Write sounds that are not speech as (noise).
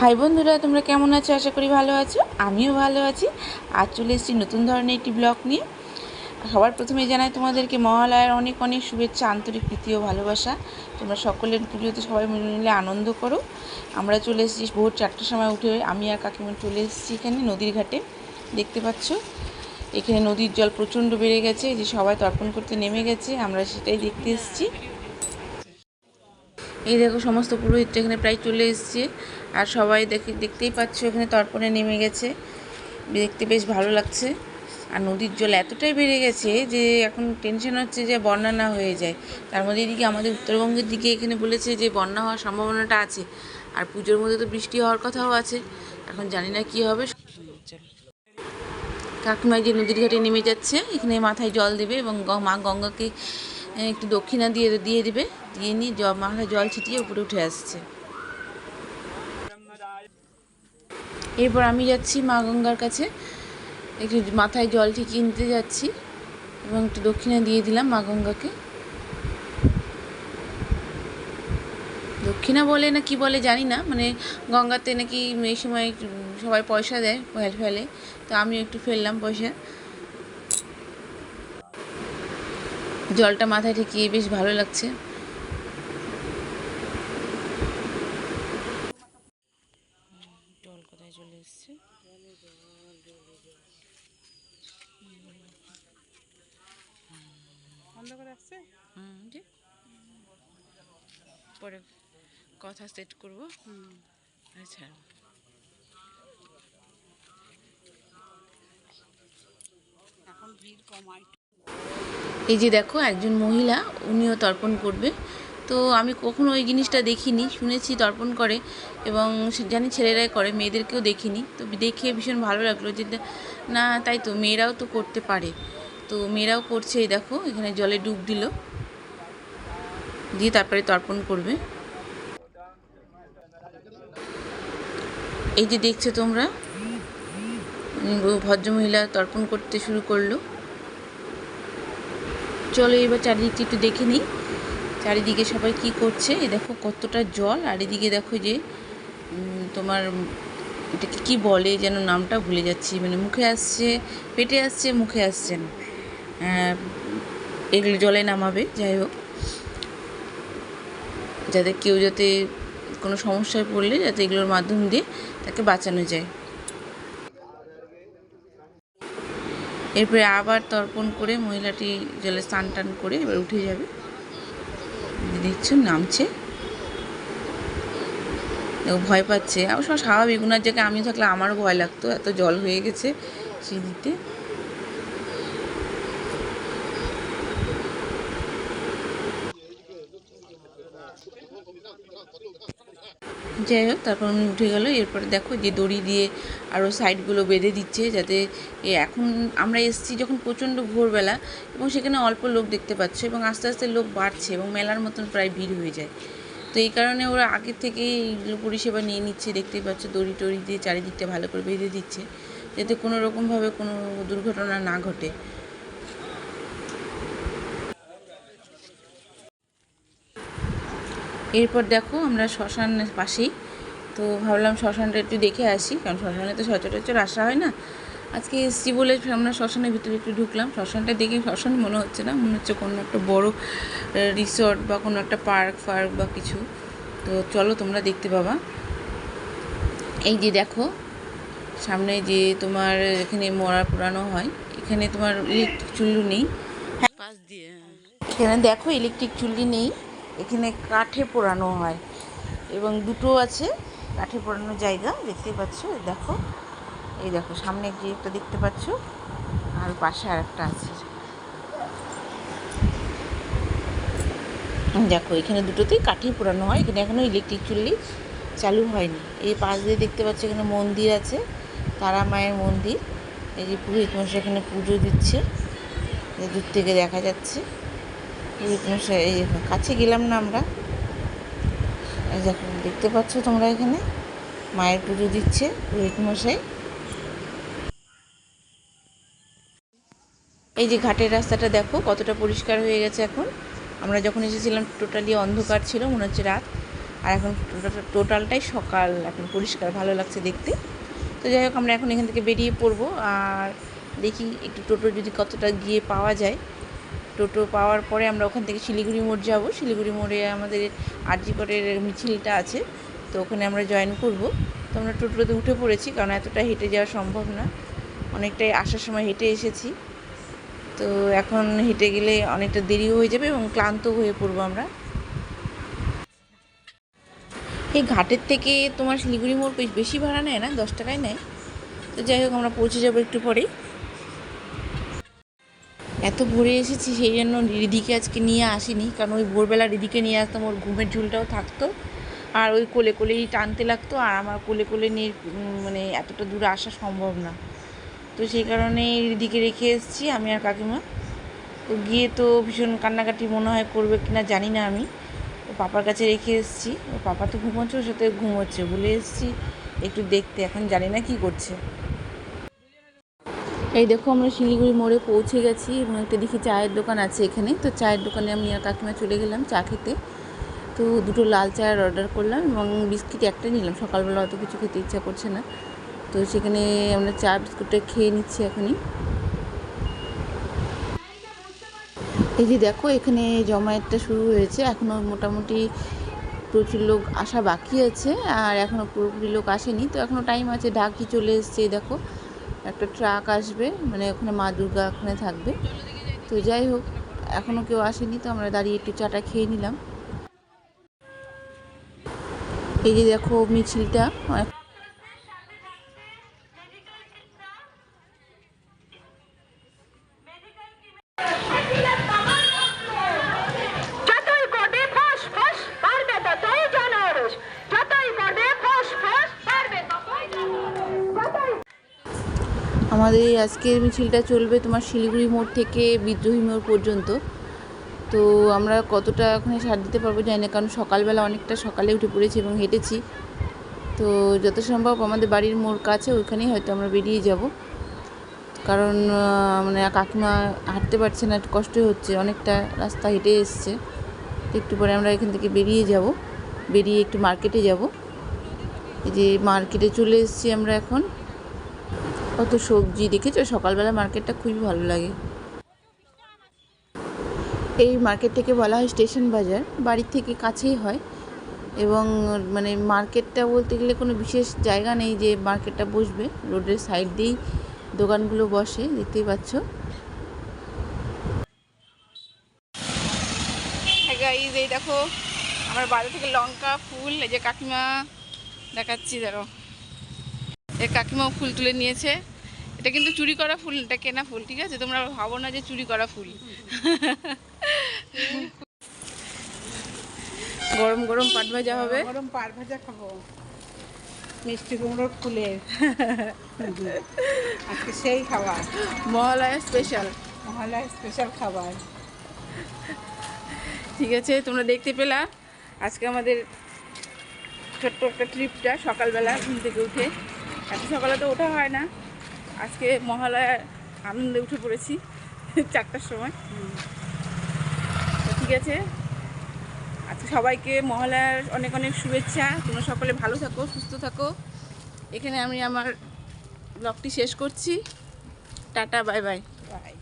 High বন্ধুরা, তোমরা কেমন আছো? আশা করি ভালো আছো। আমিও ভালো আছি। আজ চলে এসেছি নতুন ধরনের একটি ব্লগ নিয়ে। সবার প্রথমে জানাই তোমাদেরকে মহালয়ার অনেক অনেক শুভেচ্ছা, আন্তরিক প্রীতি ও ভালোবাসা। তোমরা সকলের পুজোতে সবাই মিলে মিলে আনন্দ করো। আমরা চলে এসেছি ভোর চারটার সময় উঠে আমি আর কাকিমা চলে এসেছি এখানে নদীর ঘাটে। দেখতে পাচ্ছ? এখানে নদীর জল প্রচণ্ড বেড়ে গেছে। যে সবাই তর্পণ করতে নেমে গেছে। আমরা সেটাই দেখতে এসেছি। এই দেখো, সমস্ত পুরোহিতটা এখানে প্রায় চলে এসছে। আর সবাই দেখে, দেখতেই পাচ্ছ, এখানে তর্পণে নেমে গেছে। দেখতে বেশ ভালো লাগছে। আর নদীর জল এতটাই বেড়ে গেছে যে এখন টেনশন হচ্ছে যে বন্যা না হয়ে যায়। তার মধ্যে এদিকে আমাদের উত্তরবঙ্গের দিকে এখানে বলেছে যে বন্যা হওয়ার সম্ভাবনাটা আছে। আর পুজোর মধ্যে তো বৃষ্টি হওয়ার কথাও আছে। এখন জানি না কি হবে। কাকিমা যে নদীর ঘাটে নেমে যাচ্ছে, এখানে মাথায় জল দেবে এবং মা গঙ্গাকে একটু দক্ষিণা দিয়ে দিয়ে দিবে, দিয়ে নিয়ে মাথায় জল ছিটিয়ে উপরে উঠে আসছে। এরপর আমি যাচ্ছি মা গঙ্গার কাছে। একটু মাথায় জল ঠিকিয়ে নিতে যাচ্ছি এবং একটু দক্ষিণা দিয়ে দিলাম মা গঙ্গাকে। দক্ষিণা বলে না কি বলে জানি না মানে গঙ্গাতে নাকি এই সময় সবাই পয়সা দেয় ফেল ফেলে তো আমিও একটু ফেললাম পয়সা। জলটা মাথায় ঠেকিয়ে বেশ ভালো লাগছে। জল কোথায় চলে এসছে? বন্ধ আসছে হুম পরে কথা সেট করব। আচ্ছা। এখন ভিড় কমাই এই যে দেখো, একজন মহিলা, উনিও তর্পণ করবে। তো আমি কখনো ওই জিনিসটা দেখিনি, শুনেছি তর্পণ করে এবং জানি ছেলেরাই করে, মেয়েদেরকেও দেখিনি। তো দেখে ভীষণ ভালো লাগল যে না, তাই তো, মেয়েরাও তো করতে পারে। তো মেয়েরাও করছে, এই দেখো, এখানে জলে ডুব দিল। দিয়ে তারপরে তর্পণ করবে। এই যে দেখছ তোমরা ভদ্রমহিলা তর্পণ করতে শুরু করল। চলো এবার চারিদিকটা একটু দেখে নিই। চারিদিকে সবাই কি করছে? এই দেখো কতটা জল, আর এদিকে দেখো যে তোমার এটাকে কি বলে যেন নামটা ভুলে যাচ্ছি। মানে মুখে আসছে, পেটে আসছে, মুখে আসছে না। এগুলো জলে নামাবে, যাই হোক। যাতে কেউ যাতে কোনো সমস্যায় পড়লে যাতে এগুলোর মাধ্যম দিয়ে তাকে বাঁচানো যায়। এরপরে আবার তর্পণ করে মহিলাটি জলে স্নান টান করে এবার উঠে যাবে। দেখছেন দেখছ নামছে। ও ভয় পাচ্ছে। আবার সব স্বাভাবিক, ওনার জায়গায় আমি থাকলে আমারও ভয় লাগতো, এত জল হয়ে গেছে সিঁড়িতে। যাই হোক, তারপর উঠে গেল, এরপরে দেখো যে দড়ি দিয়ে আরও সাইডগুলো বেঁধে দিচ্ছে যাতে এখন আমরা এসেছি যখন প্রচণ্ড ভোরবেলা এবং সেখানে অল্প লোক দেখতে পাচ্ছ এবং আস্তে আস্তে লোক বাড়ছে এবং মেলার মতন প্রায় ভিড় হয়ে যায়। তো এই কারণে ওরা আগে থেকেই এইগুলো পরিষেবা নিয়ে নিচ্ছে, দেখতেই পাচ্ছ দড়ি টড়ি দিয়ে চারিদিকটা ভালো করে বেঁধে দিচ্ছে, যাতে কোনো রকমভাবে কোনো দুর্ঘটনা না ঘটে। এরপর দেখো আমরা শ্মশানের পাশেই। তো ভাবলাম শ্মশানটা একটু দেখে আসি কারণ শ্মশানে তো সচরাচর আসা হয় না। আজকে এসছি বলে আমরা শ্মশানের ভিতরে একটু ঢুকলাম। শ্মশানটা দেখে শ্মশান মনে হচ্ছে না মনে হচ্ছে কোনো একটা বড় রিসর্ট বা কোনো একটা পার্ক ফার্ক বা কিছু। তো চলো তোমরা দেখতে পাবা। এই যে দেখো সামনে যে তোমার এখানে মরা পুরানো হয় এখানে তোমার ইলেকট্রিক চুল্লি নেই। পাশ দিয়ে এখানে দেখো ইলেকট্রিক চুল্লি নেই। এখানে কাঠে পোড়ানো হয়। এবং দুটো আছে, কাঠে পোড়ানো জায়গা, দেখতে পাচ্ছ? দেখো। এই দেখো, সামনে যে একটা দেখতে পাচ্ছ? আর পাশে আর একটা আছে। দেখো, এখানে দুটোতেই কাঠে পোড়ানো হয়। এখানে এখনও ইলেকট্রিক চুল্লি চালু হয়নি। এই পাশ দিয়ে দেখতে পাচ্ছ এখানে মন্দির আছে, তারা মায়ের মন্দির। এই যে পুরোহিত মশাই এখানে পুজো দিচ্ছে। দূর থেকে দেখা যাচ্ছে। এই কাছে গেলাম না আমরা। দেখো দেখতে পাচ্ছ তোমরা এখানে। মায়ের পুজো দিচ্ছে পুরোহিত মশাই এই যে, ঘাটের রাস্তাটা দেখো, কতটা পরিষ্কার হয়ে গেছে এখন। আমরা যখন এসেছিলাম টোটালি অন্ধকার ছিল, মনে হচ্ছে রাত। আর এখন টোটাল- টোটালটাই সকাল, এখন পরিষ্কার, ভালো লাগছে দেখতে। তো যাই হোক, আমরা এখন এখান থেকে বেরিয়ে পড়ব। আর দেখি, একটু টোটো যদি কতটা গিয়ে পাওয়া যায়। টোটো পাওয়ার পরে আমরা ওখান থেকে শিলিগুড়ি মোড় যাব। শিলিগুড়ি মোড়ে আমাদের আরজিকরের মিছিলটা আছে, তো ওখানে আমরা জয়েন করব। তো আমরা টোটোতে উঠে পড়েছি, কারণ এতটা হেঁটে যাওয়া সম্ভব না। অনেকটাই আসার সময় হেঁটে এসেছি। তো এখন হেঁটে গেলে অনেকটা দেরিও হয়ে যাবে এবং ক্লান্ত হয়ে পড়ব আমরা। এই ঘাটের থেকে তোমার শিলিগুড়ি মোড় বেশি ভাড়া নেয় না? দশ টাকায় নেয়। তো যাই হোক, আমরা পৌঁছে যাব একটু পরেই। এত ভোরে এসেছি, সেই জন্য রিদিকে আজকে নিয়ে আসিনি। কারণ ওই ভোরবেলা রিদিকে নিয়ে আসতাম, ওর ঘুমের ঝুলটাও থাকতো। আর ওই কোলে কোলেই টানতে লাগতো, আর আমার কোলে কোলে নিয়ে মানে এতটা দূরে আসা সম্ভব না। তো সেই কারণে রিদিকে রেখে এসেছি আমি আর কাকিমা। তো গিয়ে তো ভীষণ কান্নাকাটি মনে হয় করবে কি না জানি না আমি। তো পাপার কাছে রেখে এসেছি। ও পাপা তো ঘুমোচ্ছে, ওর সাথে ঘুমোচ্ছে বলে এসেছি, একটু দেখতে। এখন জানি না কি করছে। এই দেখো আমরা শিলিগুড়ি মোড়ে পৌঁছে গেছি এবং একটা দেখি চায়ের দোকান আছে এখানে। তো চায়ের দোকানে আমি আর কাকিমা চলে গেলাম চা খেতে। তো দুটো লাল চায়ের অর্ডার করলাম এবং বিস্কিট একটা নিলাম। সকালবেলা অত কিছু খেতে ইচ্ছা করছে না। তো সেখানে আমরা চা, বিস্কুটটা খেয়ে নিচ্ছি এখনই। এই যে দেখো, এখানে জমায়েতটা শুরু হয়েছে। এখনও মোটামুটি প্রচুর লোক আসা বাকি আছে। আর এখনও পুরোপুরি লোক আসেনি। তো এখনও টাইম আছে, ঢাকি চলে এসছে দেখো। একটা ট্রাক আসবে মানে ওখানে মা দুর্গা ওখানে থাকবে। তো যাই হোক এখনও কেউ আসেনি, তো আমরা দাঁড়িয়ে একটু চাটা খেয়ে নিলাম। এই যে দেখো মিছিলটা, অনেক আমাদের আজকের মিছিলটা চলবে তোমার শিলিগুড়ি মোড় থেকে বিদ্রোহী মোড় পর্যন্ত। তো আমরা কতটা ওখানে সার দিতে পারব জানি না, কারণ সকালবেলা অনেকটা সকালে উঠে পড়েছি এবং হেঁটেছি। তো যত সম্ভব আমাদের বাড়ির মোড় কাছে ওইখানেই হয়তো আমরা বেরিয়ে যাব। কারণ মানে কাকিমা হাঁটতে পারছে না একটু কষ্ট হচ্ছে, অনেকটা রাস্তা হেঁটে এসছে। একটু পরে আমরা এখান থেকে বেরিয়ে যাব, বেরিয়ে একটু মার্কেটে যাব। এই যে মার্কেটে চলে এসেছি আমরা এখন। কত সবজি দেখেছ? সকালবেলা মার্কেটটা খুবই ভালো লাগে। এই মার্কেটটাকে বলা হয় স্টেশন বাজার। বাড়ির থেকে কাছেই হয়। এবং মানে মার্কেটটা বলতে গেলে কোনো বিশেষ জায়গা নেই যে মার্কেটটা বসবে। রোডের সাইড দিয়েই দোকানগুলো বসে, দেখতেই পাচ্ছ। এই দেখো, আমার বাড়ি থেকে লঙ্কা, ফুল, এই যে কাকিমা দেখাচ্ছি ধরো এ কাকিমাও ফুল তুলে নিয়েছে। এটা কিন্তু চুরি করা ফুল এটা কেনা ফুল ঠিক আছে? তোমরা ভাবো না যে চুরি করা ফুল। গরম গরম পাট ভাজা হবে। গরম পাট ভাজা খাব। মিষ্টি কুমড়োর ফুলের আজকে সেই খাবার। মহালয়া স্পেশাল মহালয়া স্পেশাল খাবার। ঠিক আছে তোমরা দেখতে পেলা। আজকে আমাদের ছোট্ট একটা ট্রিপটা সকালবেলা ঘুম থেকে উঠে। এত সকালে তো ওঠা হয় না। আজকে মহালয়ার আনন্দে উঠে পড়েছি (laughs) চারটার সময়। ঠিক আছে, আজকে সবাইকে মহালয়ার অনেক অনেক শুভেচ্ছা। তোমরা সকলে ভালো থাকো, সুস্থ থাকো। এখানে আমি আমার ব্লগটি শেষ করছি। Tata bye bye bye